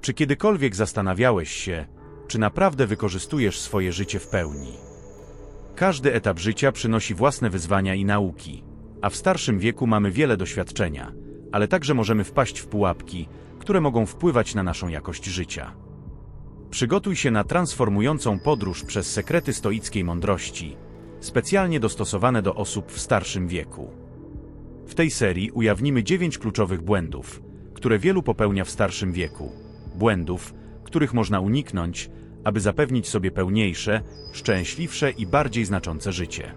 Czy kiedykolwiek zastanawiałeś się, czy naprawdę wykorzystujesz swoje życie w pełni? Każdy etap życia przynosi własne wyzwania i nauki, a w starszym wieku mamy wiele doświadczenia, ale także możemy wpaść w pułapki, które mogą wpływać na naszą jakość życia. Przygotuj się na transformującą podróż przez sekrety stoickiej mądrości, specjalnie dostosowane do osób w starszym wieku. W tej serii ujawnimy dziewięć kluczowych błędów, które wielu popełnia w starszym wieku. Błędów, których można uniknąć, aby zapewnić sobie pełniejsze, szczęśliwsze i bardziej znaczące życie.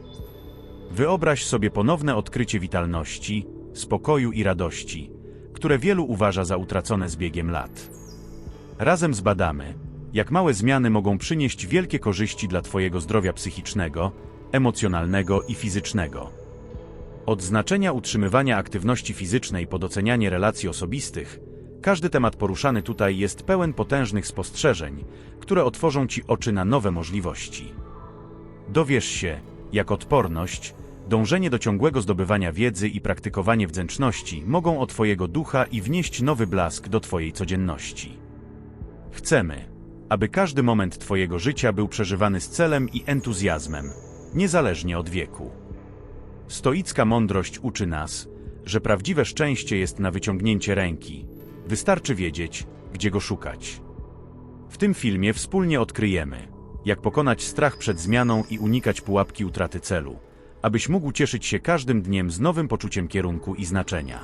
Wyobraź sobie ponowne odkrycie witalności, spokoju i radości, które wielu uważa za utracone z biegiem lat. Razem zbadamy, jak małe zmiany mogą przynieść wielkie korzyści dla Twojego zdrowia psychicznego, emocjonalnego i fizycznego. Od znaczenia utrzymywania aktywności fizycznej po docenianie relacji osobistych, każdy temat poruszany tutaj jest pełen potężnych spostrzeżeń, które otworzą Ci oczy na nowe możliwości. Dowiesz się, jak odporność, dążenie do ciągłego zdobywania wiedzy i praktykowanie wdzięczności mogą od Twojego ducha i wnieść nowy blask do Twojej codzienności. Chcemy, aby każdy moment Twojego życia był przeżywany z celem i entuzjazmem, niezależnie od wieku. Stoicka mądrość uczy nas, że prawdziwe szczęście jest na wyciągnięcie ręki. Wystarczy wiedzieć, gdzie go szukać. W tym filmie wspólnie odkryjemy, jak pokonać strach przed zmianą i unikać pułapki utraty celu, abyś mógł cieszyć się każdym dniem z nowym poczuciem kierunku i znaczenia.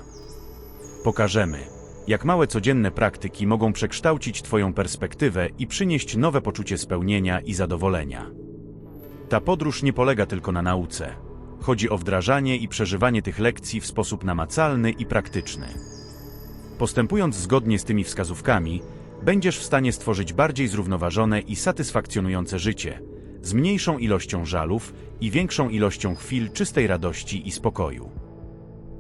Pokażemy, jak małe codzienne praktyki mogą przekształcić Twoją perspektywę i przynieść nowe poczucie spełnienia i zadowolenia. Ta podróż nie polega tylko na nauce. Chodzi o wdrażanie i przeżywanie tych lekcji w sposób namacalny i praktyczny. Postępując zgodnie z tymi wskazówkami, będziesz w stanie stworzyć bardziej zrównoważone i satysfakcjonujące życie, z mniejszą ilością żalów i większą ilością chwil czystej radości i spokoju.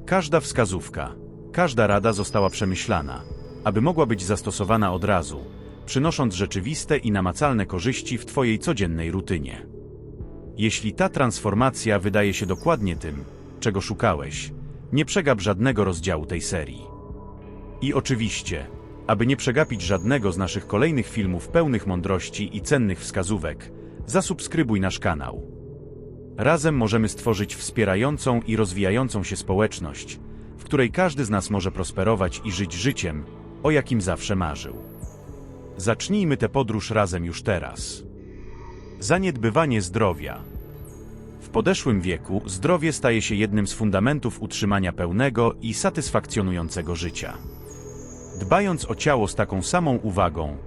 Każda wskazówka, każda rada została przemyślana, aby mogła być zastosowana od razu, przynosząc rzeczywiste i namacalne korzyści w Twojej codziennej rutynie. Jeśli ta transformacja wydaje się dokładnie tym, czego szukałeś, nie przegap żadnego rozdziału tej serii. I oczywiście, aby nie przegapić żadnego z naszych kolejnych filmów pełnych mądrości i cennych wskazówek, zasubskrybuj nasz kanał. Razem możemy stworzyć wspierającą i rozwijającą się społeczność, w której każdy z nas może prosperować i żyć życiem, o jakim zawsze marzył. Zacznijmy tę podróż razem już teraz. Zaniedbywanie zdrowia. W podeszłym wieku zdrowie staje się jednym z fundamentów utrzymania pełnego i satysfakcjonującego życia. Dbając o ciało z taką samą uwagą,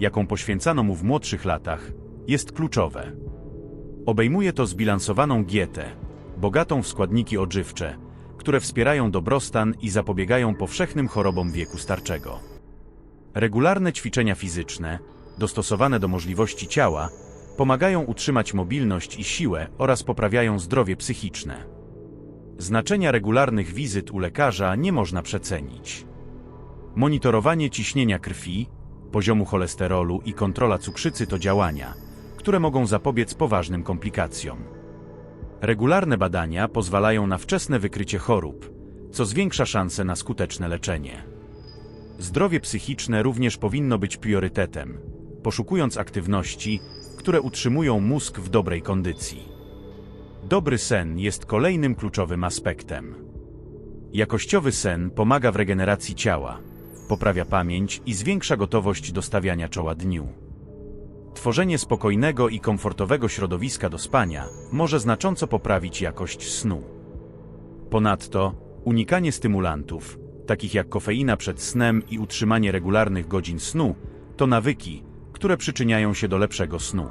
jaką poświęcano mu w młodszych latach, jest kluczowe. Obejmuje to zbilansowaną dietę, bogatą w składniki odżywcze, które wspierają dobrostan i zapobiegają powszechnym chorobom wieku starczego. Regularne ćwiczenia fizyczne, dostosowane do możliwości ciała, pomagają utrzymać mobilność i siłę oraz poprawiają zdrowie psychiczne. Znaczenia regularnych wizyt u lekarza nie można przecenić. Monitorowanie ciśnienia krwi, poziomu cholesterolu i kontrola cukrzycy to działania, które mogą zapobiec poważnym komplikacjom. Regularne badania pozwalają na wczesne wykrycie chorób, co zwiększa szanse na skuteczne leczenie. Zdrowie psychiczne również powinno być priorytetem, poszukując aktywności, które utrzymują mózg w dobrej kondycji. Dobry sen jest kolejnym kluczowym aspektem. Jakościowy sen pomaga w regeneracji ciała, poprawia pamięć i zwiększa gotowość do stawiania czoła dniu. Tworzenie spokojnego i komfortowego środowiska do spania może znacząco poprawić jakość snu. Ponadto, unikanie stymulantów, takich jak kofeina przed snem i utrzymanie regularnych godzin snu, to nawyki, które przyczyniają się do lepszego snu.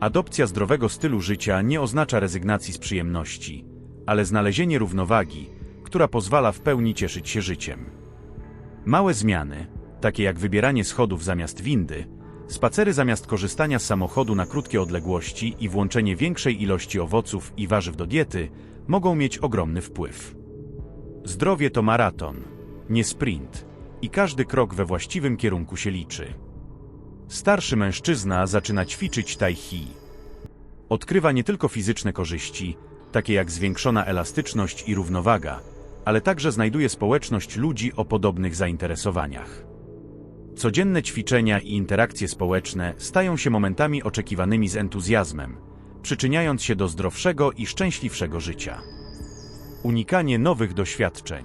Adopcja zdrowego stylu życia nie oznacza rezygnacji z przyjemności, ale znalezienie równowagi, która pozwala w pełni cieszyć się życiem. Małe zmiany, takie jak wybieranie schodów zamiast windy, spacery zamiast korzystania z samochodu na krótkie odległości i włączenie większej ilości owoców i warzyw do diety, mogą mieć ogromny wpływ. Zdrowie to maraton, nie sprint, i każdy krok we właściwym kierunku się liczy. Starszy mężczyzna zaczyna ćwiczyć tai chi. Odkrywa nie tylko fizyczne korzyści, takie jak zwiększona elastyczność i równowaga, ale także znajduje społeczność ludzi o podobnych zainteresowaniach. Codzienne ćwiczenia i interakcje społeczne stają się momentami oczekiwanymi z entuzjazmem, przyczyniając się do zdrowszego i szczęśliwszego życia. Unikanie nowych doświadczeń.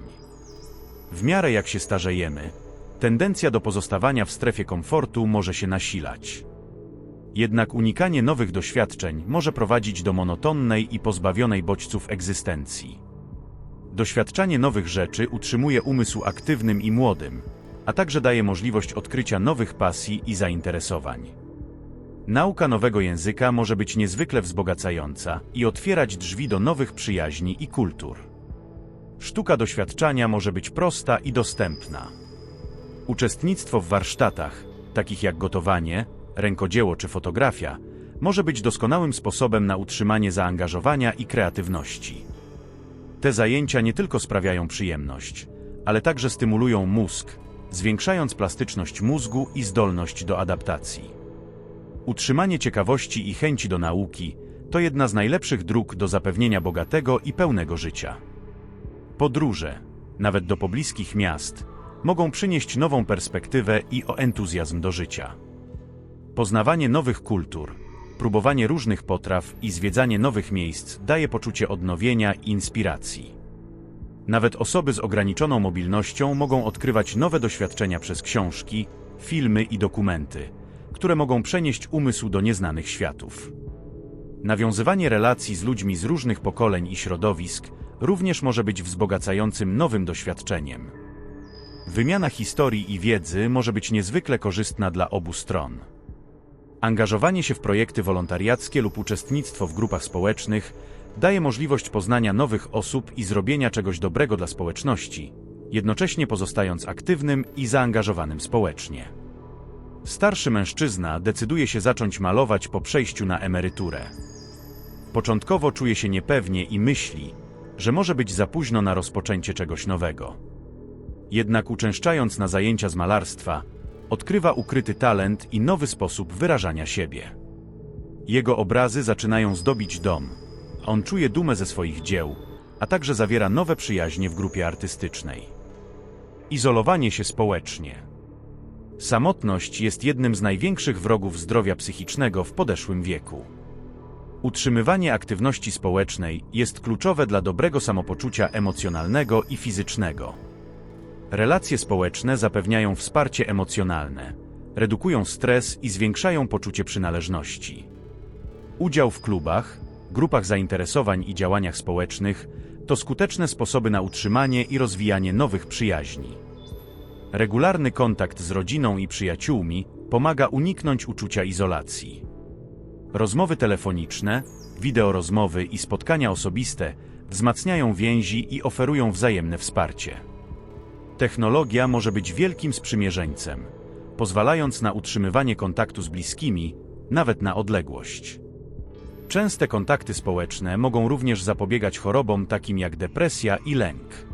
W miarę jak się starzejemy, tendencja do pozostawania w strefie komfortu może się nasilać. Jednak unikanie nowych doświadczeń może prowadzić do monotonnej i pozbawionej bodźców egzystencji. Doświadczanie nowych rzeczy utrzymuje umysł aktywnym i młodym, a także daje możliwość odkrycia nowych pasji i zainteresowań. Nauka nowego języka może być niezwykle wzbogacająca i otwierać drzwi do nowych przyjaźni i kultur. Sztuka doświadczania może być prosta i dostępna. Uczestnictwo w warsztatach, takich jak gotowanie, rękodzieło czy fotografia, może być doskonałym sposobem na utrzymanie zaangażowania i kreatywności. Te zajęcia nie tylko sprawiają przyjemność, ale także stymulują mózg, zwiększając plastyczność mózgu i zdolność do adaptacji. Utrzymanie ciekawości i chęci do nauki to jedna z najlepszych dróg do zapewnienia bogatego i pełnego życia. Podróże, nawet do pobliskich miast, mogą przynieść nową perspektywę i o entuzjazm do życia. Poznawanie nowych kultur, próbowanie różnych potraw i zwiedzanie nowych miejsc daje poczucie odnowienia i inspiracji. Nawet osoby z ograniczoną mobilnością mogą odkrywać nowe doświadczenia przez książki, filmy i dokumenty, które mogą przenieść umysł do nieznanych światów. Nawiązywanie relacji z ludźmi z różnych pokoleń i środowisk również może być wzbogacającym nowym doświadczeniem. Wymiana historii i wiedzy może być niezwykle korzystna dla obu stron. Angażowanie się w projekty wolontariackie lub uczestnictwo w grupach społecznych daje możliwość poznania nowych osób i zrobienia czegoś dobrego dla społeczności, jednocześnie pozostając aktywnym i zaangażowanym społecznie. Starszy mężczyzna decyduje się zacząć malować po przejściu na emeryturę. Początkowo czuje się niepewnie i myśli, że może być za późno na rozpoczęcie czegoś nowego. Jednak uczęszczając na zajęcia z malarstwa, odkrywa ukryty talent i nowy sposób wyrażania siebie. Jego obrazy zaczynają zdobić dom, on czuje dumę ze swoich dzieł, a także zawiera nowe przyjaźnie w grupie artystycznej. Izolowanie się społecznie. Samotność jest jednym z największych wrogów zdrowia psychicznego w podeszłym wieku. Utrzymywanie aktywności społecznej jest kluczowe dla dobrego samopoczucia emocjonalnego i fizycznego. Relacje społeczne zapewniają wsparcie emocjonalne, redukują stres i zwiększają poczucie przynależności. Udział w klubach, grupach zainteresowań i działaniach społecznych to skuteczne sposoby na utrzymanie i rozwijanie nowych przyjaźni. Regularny kontakt z rodziną i przyjaciółmi pomaga uniknąć uczucia izolacji. Rozmowy telefoniczne, wideorozmowy i spotkania osobiste wzmacniają więzi i oferują wzajemne wsparcie. Technologia może być wielkim sprzymierzeńcem, pozwalając na utrzymywanie kontaktu z bliskimi, nawet na odległość. Częste kontakty społeczne mogą również zapobiegać chorobom takim jak depresja i lęk.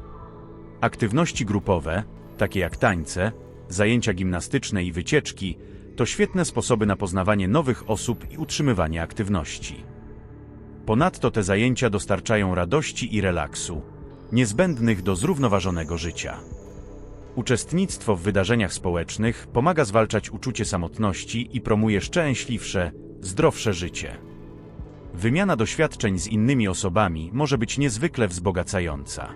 Aktywności grupowe, takie jak tańce, zajęcia gimnastyczne i wycieczki, to świetne sposoby na poznawanie nowych osób i utrzymywanie aktywności. Ponadto te zajęcia dostarczają radości i relaksu, niezbędnych do zrównoważonego życia. Uczestnictwo w wydarzeniach społecznych pomaga zwalczać uczucie samotności i promuje szczęśliwsze, zdrowsze życie. Wymiana doświadczeń z innymi osobami może być niezwykle wzbogacająca.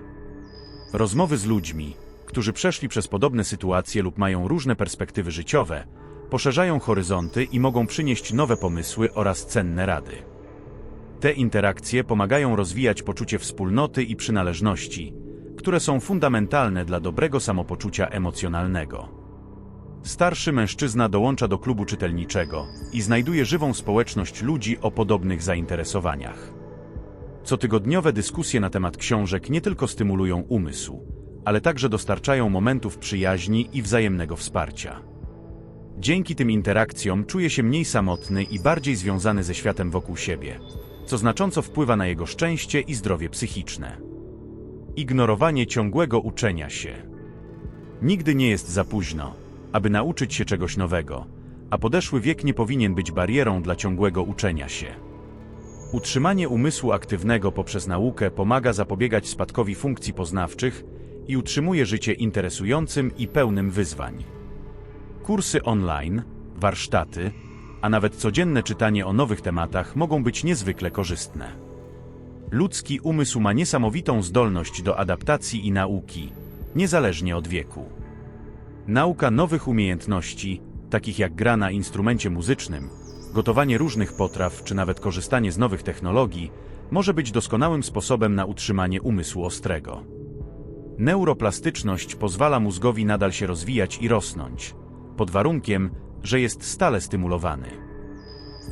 Rozmowy z ludźmi, którzy przeszli przez podobne sytuacje lub mają różne perspektywy życiowe, poszerzają horyzonty i mogą przynieść nowe pomysły oraz cenne rady. Te interakcje pomagają rozwijać poczucie wspólnoty i przynależności, które są fundamentalne dla dobrego samopoczucia emocjonalnego. Starszy mężczyzna dołącza do klubu czytelniczego i znajduje żywą społeczność ludzi o podobnych zainteresowaniach. Cotygodniowe dyskusje na temat książek nie tylko stymulują umysł, ale także dostarczają momentów przyjaźni i wzajemnego wsparcia. Dzięki tym interakcjom czuje się mniej samotny i bardziej związany ze światem wokół siebie, co znacząco wpływa na jego szczęście i zdrowie psychiczne. Ignorowanie ciągłego uczenia się. Nigdy nie jest za późno, aby nauczyć się czegoś nowego, a podeszły wiek nie powinien być barierą dla ciągłego uczenia się. Utrzymanie umysłu aktywnego poprzez naukę pomaga zapobiegać spadkowi funkcji poznawczych i utrzymuje życie interesującym i pełnym wyzwań. Kursy online, warsztaty, a nawet codzienne czytanie o nowych tematach mogą być niezwykle korzystne. Ludzki umysł ma niesamowitą zdolność do adaptacji i nauki, niezależnie od wieku. Nauka nowych umiejętności, takich jak gra na instrumencie muzycznym, gotowanie różnych potraw czy nawet korzystanie z nowych technologii, może być doskonałym sposobem na utrzymanie umysłu ostrego. Neuroplastyczność pozwala mózgowi nadal się rozwijać i rosnąć, pod warunkiem, że jest stale stymulowany.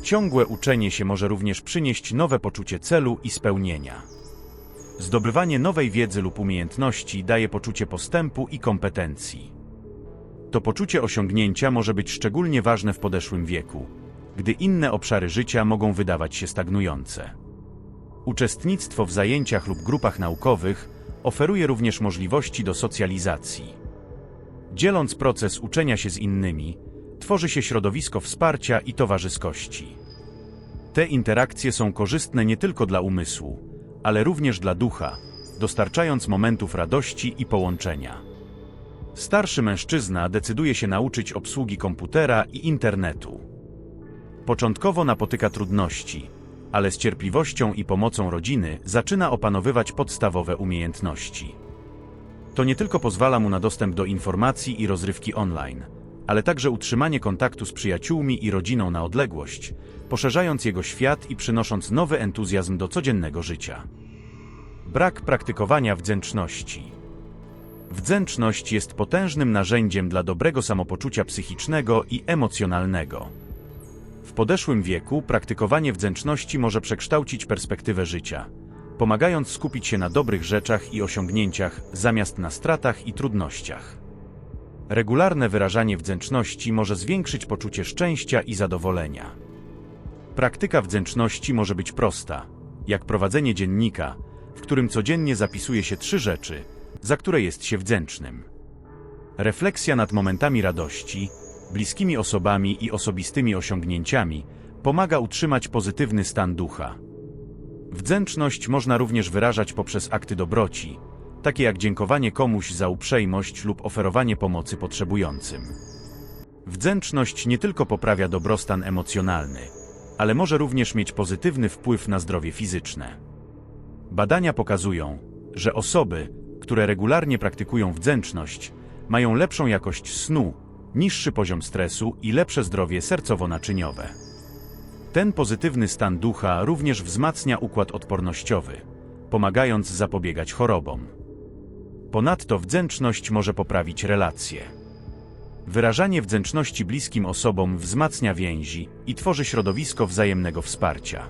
Ciągłe uczenie się może również przynieść nowe poczucie celu i spełnienia. Zdobywanie nowej wiedzy lub umiejętności daje poczucie postępu i kompetencji. To poczucie osiągnięcia może być szczególnie ważne w podeszłym wieku, gdy inne obszary życia mogą wydawać się stagnujące. Uczestnictwo w zajęciach lub grupach naukowych oferuje również możliwości do socjalizacji. Dzieląc proces uczenia się z innymi, tworzy się środowisko wsparcia i towarzyskości. Te interakcje są korzystne nie tylko dla umysłu, ale również dla ducha, dostarczając momentów radości i połączenia. Starszy mężczyzna decyduje się nauczyć obsługi komputera i internetu. Początkowo napotyka trudności, ale z cierpliwością i pomocą rodziny zaczyna opanowywać podstawowe umiejętności. To nie tylko pozwala mu na dostęp do informacji i rozrywki online, ale także utrzymanie kontaktu z przyjaciółmi i rodziną na odległość, poszerzając jego świat i przynosząc nowy entuzjazm do codziennego życia. Brak praktykowania wdzięczności. Wdzięczność jest potężnym narzędziem dla dobrego samopoczucia psychicznego i emocjonalnego. W podeszłym wieku praktykowanie wdzięczności może przekształcić perspektywę życia, pomagając skupić się na dobrych rzeczach i osiągnięciach zamiast na stratach i trudnościach. Regularne wyrażanie wdzięczności może zwiększyć poczucie szczęścia i zadowolenia. Praktyka wdzięczności może być prosta, jak prowadzenie dziennika, w którym codziennie zapisuje się trzy rzeczy, za które jest się wdzięcznym. Refleksja nad momentami radości, bliskimi osobami i osobistymi osiągnięciami pomaga utrzymać pozytywny stan ducha. Wdzięczność można również wyrażać poprzez akty dobroci, takie jak dziękowanie komuś za uprzejmość lub oferowanie pomocy potrzebującym. Wdzięczność nie tylko poprawia dobrostan emocjonalny, ale może również mieć pozytywny wpływ na zdrowie fizyczne. Badania pokazują, że osoby, które regularnie praktykują wdzięczność, mają lepszą jakość snu, niższy poziom stresu i lepsze zdrowie sercowo-naczyniowe. Ten pozytywny stan ducha również wzmacnia układ odpornościowy, pomagając zapobiegać chorobom. Ponadto wdzięczność może poprawić relacje. Wyrażanie wdzięczności bliskim osobom wzmacnia więzi i tworzy środowisko wzajemnego wsparcia.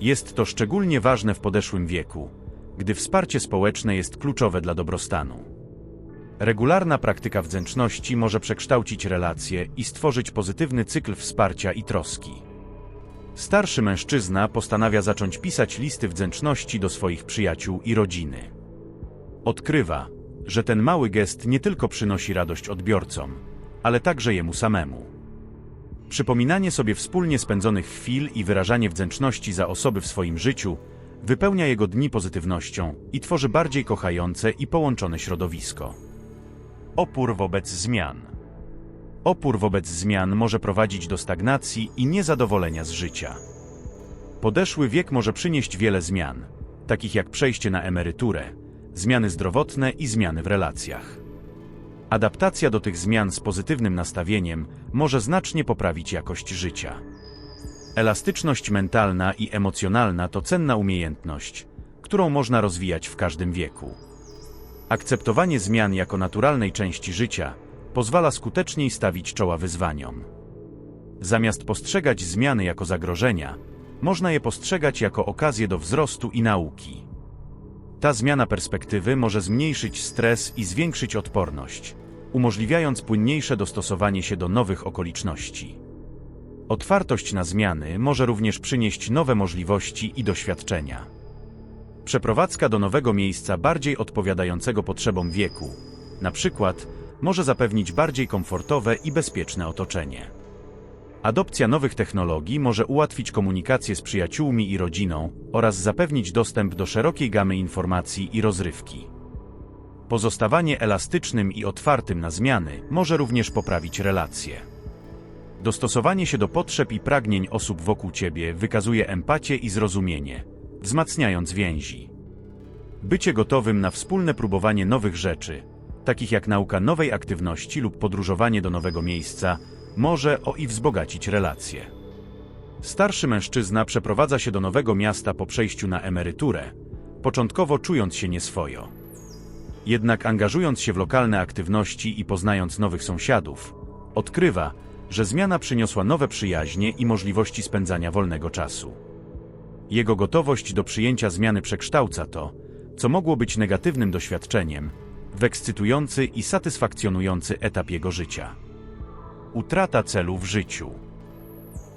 Jest to szczególnie ważne w podeszłym wieku, gdy wsparcie społeczne jest kluczowe dla dobrostanu. Regularna praktyka wdzięczności może przekształcić relacje i stworzyć pozytywny cykl wsparcia i troski. Starszy mężczyzna postanawia zacząć pisać listy wdzięczności do swoich przyjaciół i rodziny. Odkrywa, że ten mały gest nie tylko przynosi radość odbiorcom, ale także jemu samemu. Przypominanie sobie wspólnie spędzonych chwil i wyrażanie wdzięczności za osoby w swoim życiu wypełnia jego dni pozytywnością i tworzy bardziej kochające i połączone środowisko. Opór wobec zmian. Opór wobec zmian może prowadzić do stagnacji i niezadowolenia z życia. Podeszły wiek może przynieść wiele zmian, takich jak przejście na emeryturę, zmiany zdrowotne i zmiany w relacjach. Adaptacja do tych zmian z pozytywnym nastawieniem może znacznie poprawić jakość życia. Elastyczność mentalna i emocjonalna to cenna umiejętność, którą można rozwijać w każdym wieku. Akceptowanie zmian jako naturalnej części życia pozwala skuteczniej stawić czoła wyzwaniom. Zamiast postrzegać zmiany jako zagrożenia, można je postrzegać jako okazję do wzrostu i nauki. Ta zmiana perspektywy może zmniejszyć stres i zwiększyć odporność, umożliwiając płynniejsze dostosowanie się do nowych okoliczności. Otwartość na zmiany może również przynieść nowe możliwości i doświadczenia. Przeprowadzka do nowego miejsca bardziej odpowiadającego potrzebom wieku, na przykład, może zapewnić bardziej komfortowe i bezpieczne otoczenie. Adopcja nowych technologii może ułatwić komunikację z przyjaciółmi i rodziną oraz zapewnić dostęp do szerokiej gamy informacji i rozrywki. Pozostawanie elastycznym i otwartym na zmiany może również poprawić relacje. Dostosowanie się do potrzeb i pragnień osób wokół ciebie wykazuje empatię i zrozumienie, wzmacniając więzi. Bycie gotowym na wspólne próbowanie nowych rzeczy, takich jak nauka nowej aktywności lub podróżowanie do nowego miejsca, może o i wzbogacić relacje. Starszy mężczyzna przeprowadza się do nowego miasta po przejściu na emeryturę, początkowo czując się nieswojo. Jednak angażując się w lokalne aktywności i poznając nowych sąsiadów, odkrywa, że zmiana przyniosła nowe przyjaźnie i możliwości spędzania wolnego czasu. Jego gotowość do przyjęcia zmiany przekształca to, co mogło być negatywnym doświadczeniem, w ekscytujący i satysfakcjonujący etap jego życia. Utrata celu w życiu.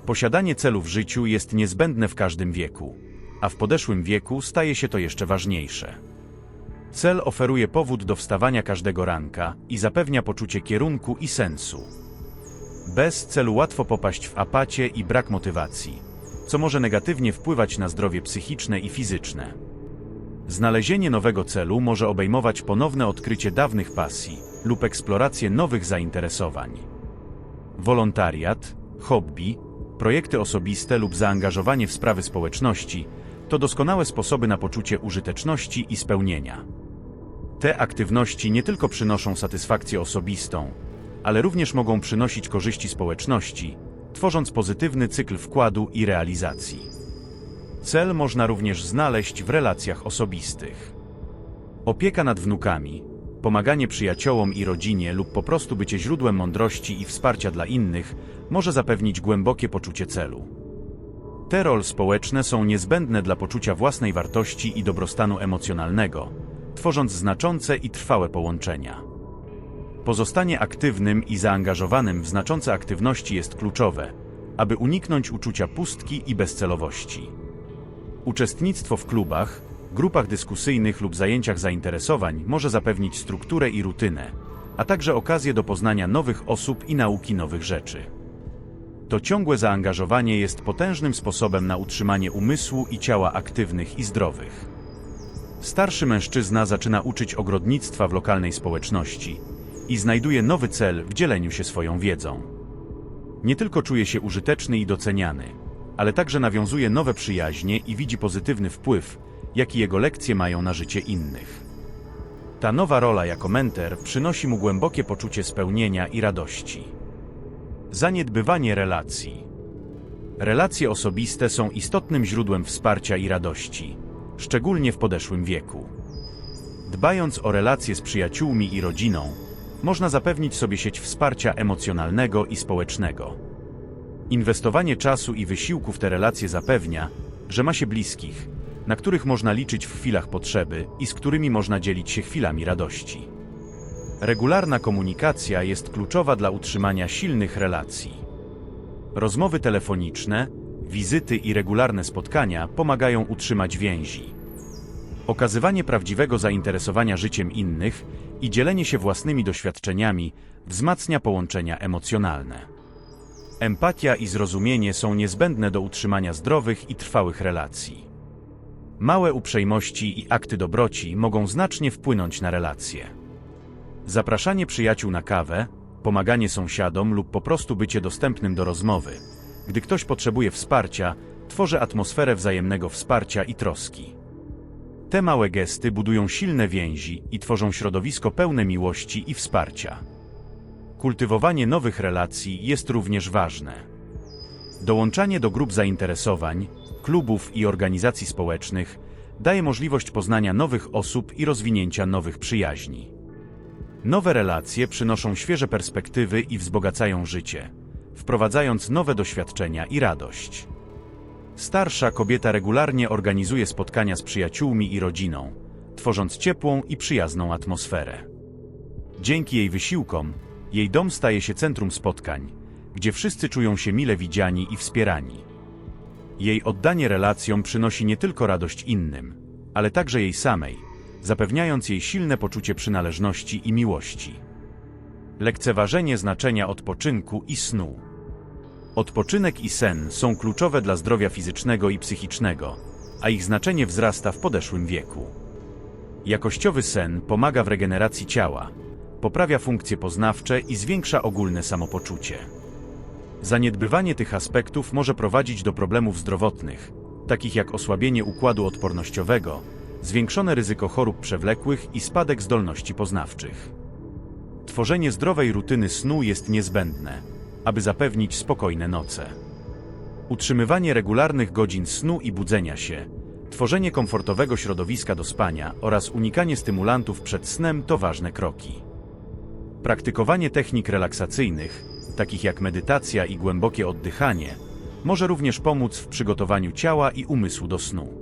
Posiadanie celu w życiu jest niezbędne w każdym wieku, a w podeszłym wieku staje się to jeszcze ważniejsze. Cel oferuje powód do wstawania każdego ranka i zapewnia poczucie kierunku i sensu. Bez celu łatwo popaść w apatię i brak motywacji, co może negatywnie wpływać na zdrowie psychiczne i fizyczne. Znalezienie nowego celu może obejmować ponowne odkrycie dawnych pasji lub eksplorację nowych zainteresowań. Wolontariat, hobby, projekty osobiste lub zaangażowanie w sprawy społeczności to doskonałe sposoby na poczucie użyteczności i spełnienia. Te aktywności nie tylko przynoszą satysfakcję osobistą, ale również mogą przynosić korzyści społeczności, tworząc pozytywny cykl wkładu i realizacji. Cel można również znaleźć w relacjach osobistych. Opieka nad wnukami, pomaganie przyjaciołom i rodzinie lub po prostu bycie źródłem mądrości i wsparcia dla innych może zapewnić głębokie poczucie celu. Te role społeczne są niezbędne dla poczucia własnej wartości i dobrostanu emocjonalnego, tworząc znaczące i trwałe połączenia. Pozostanie aktywnym i zaangażowanym w znaczące aktywności jest kluczowe, aby uniknąć uczucia pustki i bezcelowości. Uczestnictwo w klubach, grupach dyskusyjnych lub zajęciach zainteresowań może zapewnić strukturę i rutynę, a także okazję do poznania nowych osób i nauki nowych rzeczy. To ciągłe zaangażowanie jest potężnym sposobem na utrzymanie umysłu i ciała aktywnych i zdrowych. Starszy mężczyzna zaczyna uczyć ogrodnictwa w lokalnej społeczności i znajduje nowy cel w dzieleniu się swoją wiedzą. Nie tylko czuje się użyteczny i doceniany, ale także nawiązuje nowe przyjaźnie i widzi pozytywny wpływ, jaki jego lekcje mają na życie innych. Ta nowa rola jako mentor przynosi mu głębokie poczucie spełnienia i radości. Zaniedbywanie relacji. Relacje osobiste są istotnym źródłem wsparcia i radości, szczególnie w podeszłym wieku. Dbając o relacje z przyjaciółmi i rodziną, można zapewnić sobie sieć wsparcia emocjonalnego i społecznego. Inwestowanie czasu i wysiłku w te relacje zapewnia, że ma się bliskich, na których można liczyć w chwilach potrzeby i z którymi można dzielić się chwilami radości. Regularna komunikacja jest kluczowa dla utrzymania silnych relacji. Rozmowy telefoniczne, wizyty i regularne spotkania pomagają utrzymać więzi. Okazywanie prawdziwego zainteresowania życiem innych i dzielenie się własnymi doświadczeniami wzmacnia połączenia emocjonalne. Empatia i zrozumienie są niezbędne do utrzymania zdrowych i trwałych relacji. Małe uprzejmości i akty dobroci mogą znacznie wpłynąć na relacje. Zapraszanie przyjaciół na kawę, pomaganie sąsiadom lub po prostu bycie dostępnym do rozmowy, gdy ktoś potrzebuje wsparcia, tworzy atmosferę wzajemnego wsparcia i troski. Te małe gesty budują silne więzi i tworzą środowisko pełne miłości i wsparcia. Kultywowanie nowych relacji jest również ważne. Dołączanie do grup zainteresowań, klubów i organizacji społecznych daje możliwość poznania nowych osób i rozwinięcia nowych przyjaźni. Nowe relacje przynoszą świeże perspektywy i wzbogacają życie, wprowadzając nowe doświadczenia i radość. Starsza kobieta regularnie organizuje spotkania z przyjaciółmi i rodziną, tworząc ciepłą i przyjazną atmosferę. Dzięki jej wysiłkom, jej dom staje się centrum spotkań, gdzie wszyscy czują się mile widziani i wspierani. Jej oddanie relacjom przynosi nie tylko radość innym, ale także jej samej, zapewniając jej silne poczucie przynależności i miłości. Lekceważenie znaczenia odpoczynku i snu. Odpoczynek i sen są kluczowe dla zdrowia fizycznego i psychicznego, a ich znaczenie wzrasta w podeszłym wieku. Jakościowy sen pomaga w regeneracji ciała, poprawia funkcje poznawcze i zwiększa ogólne samopoczucie. Zaniedbywanie tych aspektów może prowadzić do problemów zdrowotnych, takich jak osłabienie układu odpornościowego, zwiększone ryzyko chorób przewlekłych i spadek zdolności poznawczych. Tworzenie zdrowej rutyny snu jest niezbędne, aby zapewnić spokojne noce. Utrzymywanie regularnych godzin snu i budzenia się, tworzenie komfortowego środowiska do spania oraz unikanie stymulantów przed snem to ważne kroki. Praktykowanie technik relaksacyjnych, takich jak medytacja i głębokie oddychanie, może również pomóc w przygotowaniu ciała i umysłu do snu.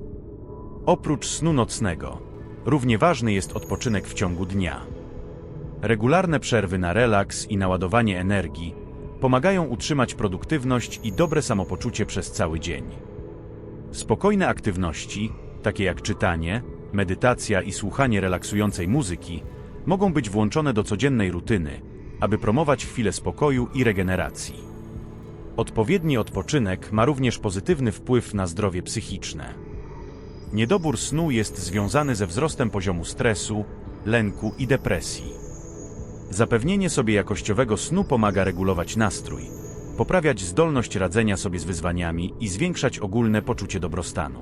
Oprócz snu nocnego, równie ważny jest odpoczynek w ciągu dnia. Regularne przerwy na relaks i naładowanie energii pomagają utrzymać produktywność i dobre samopoczucie przez cały dzień. Spokojne aktywności, takie jak czytanie, medytacja i słuchanie relaksującej muzyki, mogą być włączone do codziennej rutyny, aby promować chwilę spokoju i regeneracji. Odpowiedni odpoczynek ma również pozytywny wpływ na zdrowie psychiczne. Niedobór snu jest związany ze wzrostem poziomu stresu, lęku i depresji. Zapewnienie sobie jakościowego snu pomaga regulować nastrój, poprawiać zdolność radzenia sobie z wyzwaniami i zwiększać ogólne poczucie dobrostanu.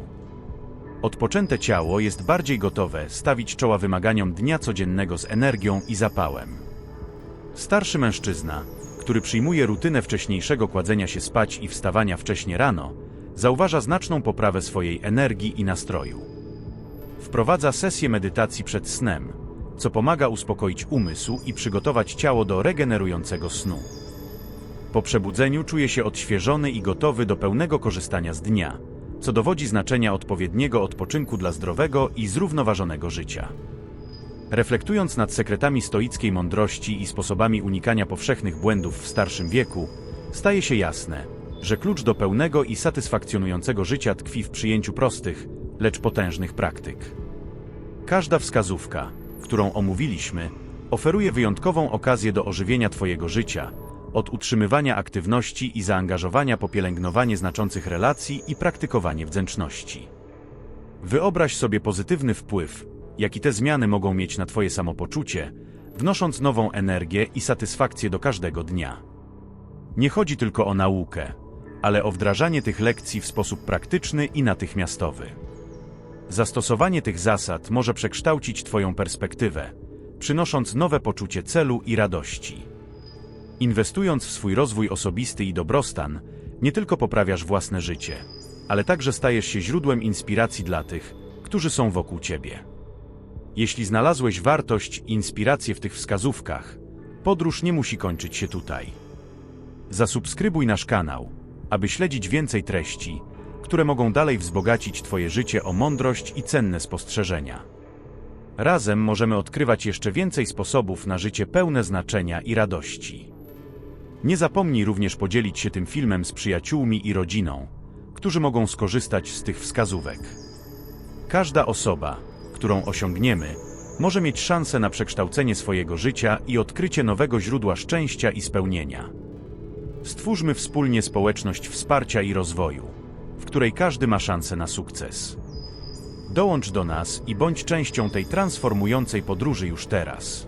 Odpoczęte ciało jest bardziej gotowe stawić czoła wymaganiom dnia codziennego z energią i zapałem. Starszy mężczyzna, który przyjmuje rutynę wcześniejszego kładzenia się spać i wstawania wcześnie rano, zauważa znaczną poprawę swojej energii i nastroju. Wprowadza sesję medytacji przed snem, co pomaga uspokoić umysł i przygotować ciało do regenerującego snu. Po przebudzeniu czuje się odświeżony i gotowy do pełnego korzystania z dnia, co dowodzi znaczenia odpowiedniego odpoczynku dla zdrowego i zrównoważonego życia. Reflektując nad sekretami stoickiej mądrości i sposobami unikania powszechnych błędów w starszym wieku, staje się jasne, że klucz do pełnego i satysfakcjonującego życia tkwi w przyjęciu prostych, lecz potężnych praktyk. Każda wskazówka, którą omówiliśmy, oferuje wyjątkową okazję do ożywienia Twojego życia, od utrzymywania aktywności i zaangażowania po pielęgnowanie znaczących relacji i praktykowanie wdzięczności. Wyobraź sobie pozytywny wpływ, jaki te zmiany mogą mieć na Twoje samopoczucie, wnosząc nową energię i satysfakcję do każdego dnia. Nie chodzi tylko o naukę, ale o wdrażanie tych lekcji w sposób praktyczny i natychmiastowy. Zastosowanie tych zasad może przekształcić Twoją perspektywę, przynosząc nowe poczucie celu i radości. Inwestując w swój rozwój osobisty i dobrostan, nie tylko poprawiasz własne życie, ale także stajesz się źródłem inspiracji dla tych, którzy są wokół Ciebie. Jeśli znalazłeś wartość i inspirację w tych wskazówkach, podróż nie musi kończyć się tutaj. Zasubskrybuj nasz kanał, aby śledzić więcej treści, które mogą dalej wzbogacić Twoje życie o mądrość i cenne spostrzeżenia. Razem możemy odkrywać jeszcze więcej sposobów na życie pełne znaczenia i radości. Nie zapomnij również podzielić się tym filmem z przyjaciółmi i rodziną, którzy mogą skorzystać z tych wskazówek. Każda osoba, którą osiągniemy, może mieć szansę na przekształcenie swojego życia i odkrycie nowego źródła szczęścia i spełnienia. Stwórzmy wspólnie społeczność wsparcia i rozwoju, w której każdy ma szansę na sukces. Dołącz do nas i bądź częścią tej transformującej podróży już teraz.